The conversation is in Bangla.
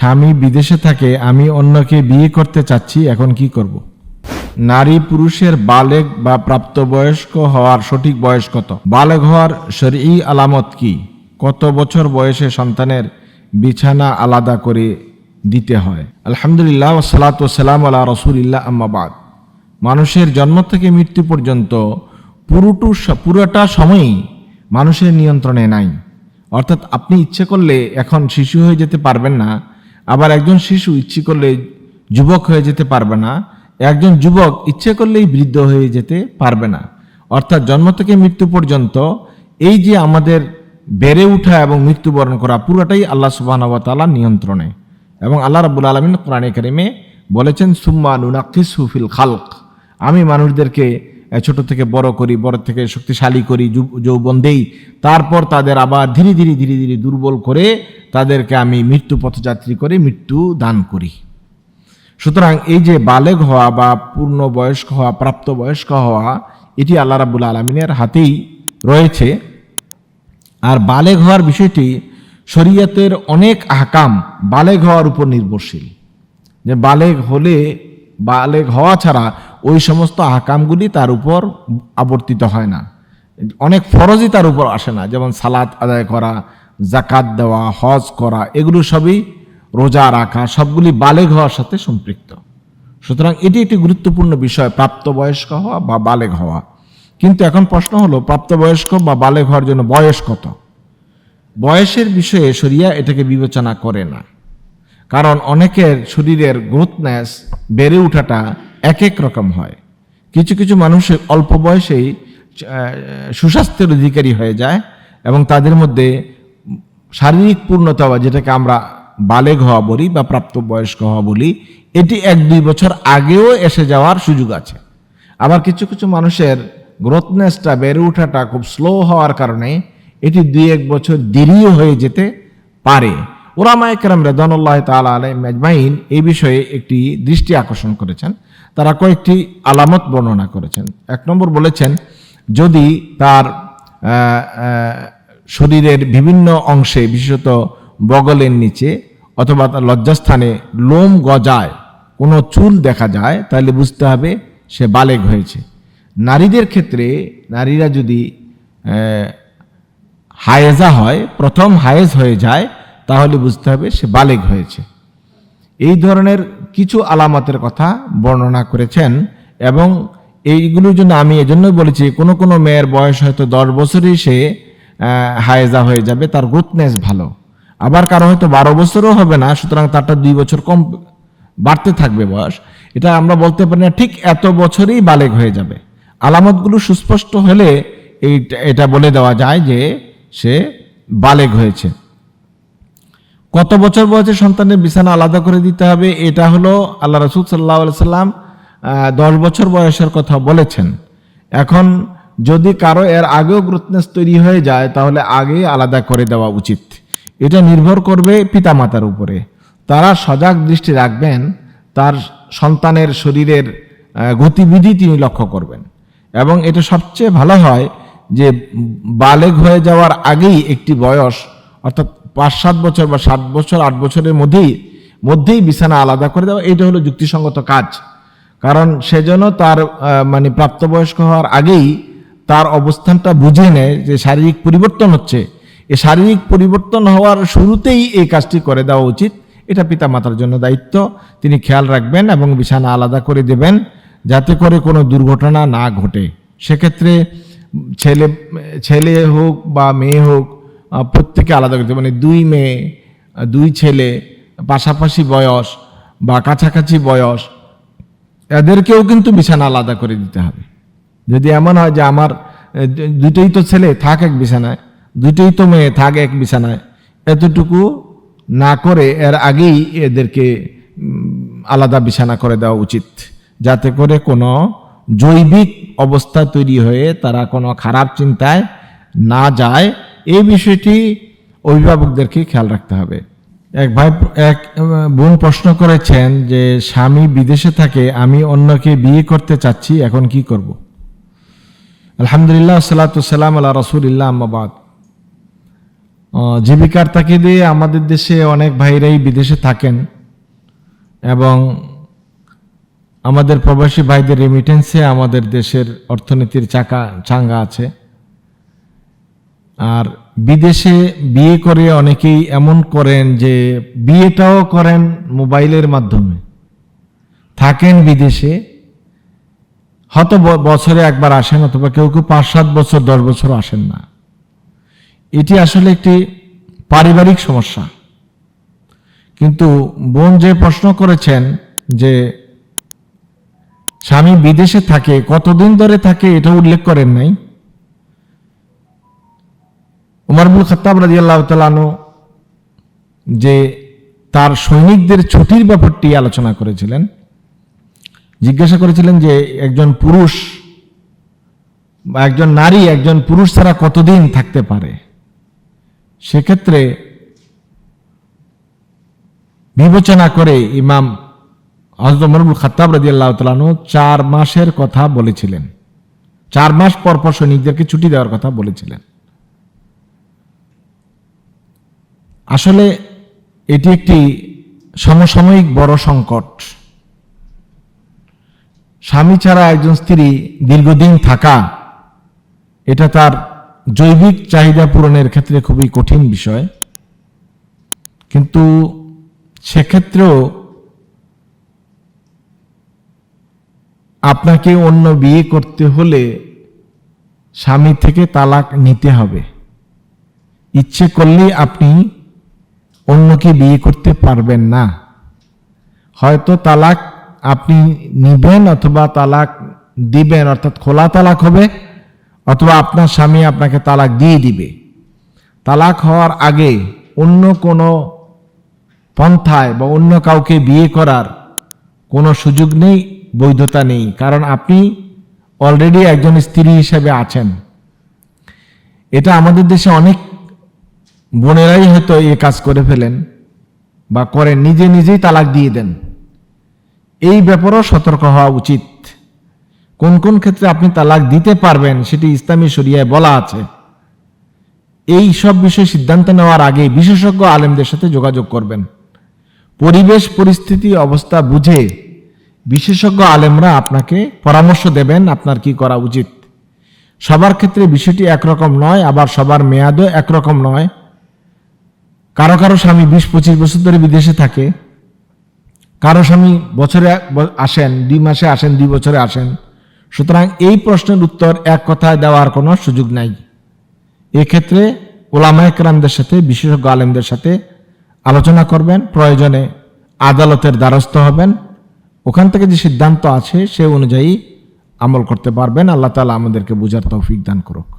স্বামী বিদেশে থাকে, আমি অন্যকে বিয়ে করতে চাচ্ছি, এখন কি করব। নারী পুরুষের বালেগ বা প্রাপ্তবয়স্ক হওয়ার সঠিক বয়স কত? বালেগ হওয়ার শরী আলামত কি? কত বছর বয়সে সন্তানের বিছানা আলাদা করে দিতে হয়? আলহামদুলিল্লাহ সালাত সালাম আল্লাহ রসুলিল্লাহ আম্মাবাদ মানুষের জন্ম থেকে মৃত্যু পর্যন্ত পুরোটু পুরোটা সময়ই মানুষের নিয়ন্ত্রণে নাই। অর্থাৎ আপনি ইচ্ছে করলে এখন শিশু হয়ে যেতে পারবেন না আবার একজন শিশু ইচ্ছে করলে যুবক হয়ে যেতে পারবে না, একজন যুবক ইচ্ছে করলেই বৃদ্ধ হয়ে যেতে পারবে না। অর্থাৎ জন্ম থেকে মৃত্যু পর্যন্ত এই যে আমাদের বেড়ে ওঠা এবং মৃত্যুবরণ করা পুরোটাই আল্লাহ সুবাহ নিয়ন্ত্রণে এবং আল্লাহ রাবুল আলমিন কোরআনে কারিমে বলেছেন, সুম্মা নুনাকিস হুফিল খালক। আমি মানুষদেরকে ছোট থেকে বড় করি, বড় থেকে শক্তিশালী করি যৌবন দেই। তারপর তাদের আবার ধীরে ধীরে ধীরে ধীরে দুর্বল করে তাদেরকে আমি মৃত্যু পথযাত্রী করে মৃত্যু দান করি। সুতরাং এই যে বালেগ হওয়া বা পূর্ণ বয়স্ক হওয়া প্রাপ্তবয়স্ক হওয়া, এটি আল্লাহ রাবুল আলমিনের হাতেই রয়েছে। আর বালেগ হওয়ার বিষয়টি শরীয়তের অনেক আহকাম বালেগ হওয়ার উপর নির্ভরশীল। যে বালেগ হলে, বালেগ হওয়া ছাড়া ওই সমস্ত আহকামগুলি তার উপর আবর্তিত হয় না। অনেক ফরজই তার উপর আসে না, যেমন সালাত আদায় করা জাকাত দেওয়া, হজ করা, এগুলো সবই রোজা রাখা, সবগুলি বালেগ হওয়ার সাথে সম্পৃক্ত। সুতরাং এটি একটি গুরুত্বপূর্ণ বিষয়, প্রাপ্তবয়স্ক হওয়া বা বালেগ হওয়া। কিন্তু এখন প্রশ্ন হলো, প্রাপ্তবয়স্ক বা বালেগ হওয়ার জন্য বয়স কত? বয়সের বিষয়ে শরিয়া এটাকে বিবেচনা করে না। কারণ অনেকের শরীরের গ্রোথনেস বেড়ে ওঠাটা এক এক রকম হয়। কিছু কিছু মানুষ অল্প বয়সেই সুস্বাস্থ্যের অধিকারী হয়ে যায় এবং তাদের মধ্যে শারীরিক পূর্ণতা যেটাকে আমরা বালেগ হওয়া বলি বা প্রাপ্তবয়স্ক হওয়া বলি, এটি এক দুই বছর আগেও এসে যাওয়ার সুযোগ আছে। আবার কিছু কিছু মানুষের গ্রোথনেসটা বেড়ে ওঠাটা খুব স্লো হওয়ার কারণে এটি দুই এক বছর দেরিও হয়ে যেতে পারে। ওরামা একরাম রেদানুল্লাহ তালা আলাই মেজমাইন এই বিষয়ে একটি দৃষ্টি আকর্ষণ করেছেন। তারা কয়েকটি আলামত বর্ণনা করেছেন। এক নম্বর বলেছেন, যদি তার শরীরের বিভিন্ন অংশে, বিশেষত বগলের নিচে অথবা তার লজ্জাস্থানে লোম গজায়, কোনো চুল দেখা যায়, তাহলে বুঝতে হবে সে বালেগ হয়েছে। নারীদের ক্ষেত্রে নারীরা যদি হায়েজা হয়, প্রথম হায়েজ হয়ে যায় তাহলে বুঝতে হবে সে বালেগ হয়েছে। এই ধরনের কিছু আলামতের কথা বর্ণনা করেছেন এবং এইগুলোর জন্য আমি এজন্যই বলেছি, কোনো কোনো মেয়ের বয়স হয়তো দশ বছরই সে হায়েজা হয়ে যাবে, তার গ্রোথনেস ভালো। আবার কারও হয়তো বারো বছরও হবে না, সুতরাং তারটা দুই বছর কম বাড়তে থাকবে বয়স। এটা আমরা বলতে পারি না, ঠিক এত বছরেই বালেগ হয়ে যাবে। আলামতগুলো সুস্পষ্ট হলে এই এটা বলে দেওয়া যায় যে সে বালেগ হয়েছে। কত বছর বয়সে সন্তানের বিছানা আলাদা করে দিতে হবে? এটা হলো আল্লাহ রসুল সাল্লাহ সাল্লাম দশ বছর বয়সের কথা বলেছেন। এখন যদি কারও এর আগেও গ্রুথনেস তৈরি হয়ে যায়, তাহলে আগেই আলাদা করে দেওয়া উচিত। এটা নির্ভর করবে পিতামাতার উপরে। তারা সজাগ দৃষ্টি রাখবেন, তার সন্তানের শরীরের গতিবিধি তিনি লক্ষ্য করবেন। এবং এটা সবচেয়ে ভালো হয় যে বালেগ হয়ে যাওয়ার আগেই একটি বয়স, অর্থাৎ পাঁচ, সাত বছর বা সাত বছর, আট বছরের মধ্যেই মধ্যেই বিছানা আলাদা করে দেওয়া এটা হলো যুক্তিসঙ্গত কাজ। কারণ সেজন্য তার মানে প্রাপ্তবয়স্ক হওয়ার আগেই তার অবস্থানটা বুঝে নেয় যে শারীরিক পরিবর্তন হচ্ছে। এ শারীরিক পরিবর্তন হওয়ার শুরুতেই এই কাজটি করে দেওয়া উচিত। এটা পিতামাতার জন্য দায়িত্ব। তিনি খেয়াল রাখবেন এবং বিছানা আলাদা করে দেবেন যাতে করে কোনো দুর্ঘটনা না ঘটে। সেক্ষেত্রে ছেলে ছেলে হোক বা মেয়ে হোক প্রত্যেকে আলাদা করতে মানে দুই মেয়ে দুই ছেলে, পাশাপাশি বয়স বা কাছাকাছি বয়স, এদেরকেও কিন্তু বিছানা আলাদা করে দিতে হবে। যদি এমন হয় যে আমার দুটোই তো ছেলে, থাক এক বিছানায়, দুটোই তো মেয়ে, থাক এক বিছানায়, এতটুকু না করে এর আগেই এদেরকে আলাদা বিছানা করে দেওয়া উচিত। যাতে করে কোনো জৈবিক অবস্থা তৈরি হয়ে তারা কোনো খারাপ চিন্তায় না যায়। এই বিষয়টি অভিভাবকদেরকে খেয়াল রাখতে হবে। এক ভাই এক বোন প্রশ্ন করেছেন যে স্বামী বিদেশে থাকে আমি অন্যকে বিয়ে করতে চাচ্ছি এখন কি করব? আলহামদুলিল্লাহ সালাতাম আল্লাহ রসুলিল্লাহ আম্মাবাদ আহ, জীবিকার তাগিদে আমাদের দেশে অনেক ভাইরাই বিদেশে থাকেন এবং আমাদের প্রবাসী ভাইদের রেমিটেন্সে আমাদের দেশের অর্থনীতির চাকা চাঙ্গা আছে। আর বিদেশে বিয়ে করে অনেকেই এমন করেন যে বিয়েটাও করেন মোবাইলের মাধ্যমে। থাকেন বিদেশে, হয়তো বছরে একবার আসেন অথবা কেউ কেউ পাঁচ সাত বছর, দশ বছর আসেন না। এটি আসলে একটি পারিবারিক সমস্যা। কিন্তু বোন যে প্রশ্ন করেছেন যে স্বামী বিদেশে থাকে, কতদিন ধরে থাকে, এটা উল্লেখ করেন নাই। উমরবুল খত্তাব রাজি আল্লাহ তালানো যে তার সৈনিকদের ছুটির ব্যাপারটি আলোচনা করেছিলেন, জিজ্ঞাসা করেছিলেন যে একজন পুরুষ বা একজন নারী, একজন পুরুষ ছাড়া কতদিন থাকতে পারে? সেক্ষেত্রে বিবেচনা করে ইমাম হজরত মরবুল খাত্তাব রাজি আল্লাহ তালানু চার মাসের কথা বলেছিলেন। চার মাস পর পর সৈনিকদেরকে ছুটি দেওয়ার কথা বলেছিলেন। আসলে এটি একটি সমসাময়িক বড় সংকট। স্বামী ছাড়া একজন স্ত্রী দীর্ঘদিন থাকা, এটা তার জৈবিক চাহিদা পূরণের ক্ষেত্রে খুবই কঠিন বিষয়। কিন্তু সেক্ষেত্রেও আপনাকে অন্য বিয়ে করতে হলে স্বামী থেকে তালাক নিতে হবে। ইচ্ছে করলে আপনি অন্যকে বিয়ে করতে পারবেন না। হয়তো তালাক আপনি নিবেন অথবা তালাক দিবেন, অর্থাৎ খোলা তালাক হবে, অথবা আপনার স্বামী আপনাকে তালাক দিয়ে দিবে। তালাক হওয়ার আগে অন্য কোনো পন্থায় বা অন্য কাউকে বিয়ে করার কোনো সুযোগ নেই, বৈধতা নেই, কারণ আপনি অলরেডি একজন স্ত্রী হিসেবে আছেন। এটা আমাদের দেশে অনেক বোনেরাই হয়তো এ কাজ করে ফেলেন বা করেন, নিজে নিজেই তালাক দিয়ে দেন। এই ব্যাপারেও সতর্ক হওয়া উচিত। কোন কোন ক্ষেত্রে আপনি তালাক দিতে পারবেন সেটি ইসলামী শরিয়ায় বলা আছে। এই সব বিষয়ে সিদ্ধান্ত নেওয়ার আগে বিশেষজ্ঞ আলেমদের সাথে যোগাযোগ করবেন। পরিবেশ, পরিস্থিতি, অবস্থা বুঝে বিশেষজ্ঞ আলেমরা আপনাকে পরামর্শ দেবেন আপনার কি করা উচিত। সবার ক্ষেত্রে বিষয়টি একরকম নয়, আবার সবার মেয়াদও একরকম নয়। কারও কারও স্বামী বিশ, পঁচিশ বছর ধরে বিদেশে থাকে, কারও স্বামী বছরে আসেন, দুই মাসে আসেন, দুই বছরে আসেন। সুতরাং এই প্রশ্নের উত্তর এক কথায় দেওয়ার কোনো সুযোগ নাই। এক্ষেত্রে ওলামা একরামদের সাথে, বিশেষজ্ঞ আলেমদের সাথে আলোচনা করবেন, প্রয়োজনে আদালতের দ্বারস্থ হবেন। ওখান থেকে যে সিদ্ধান্ত আছে সে অনুযায়ী আমল করতে পারবেন। আল্লাহ তালা আমাদেরকে বুঝার তৌফিক দান করুক।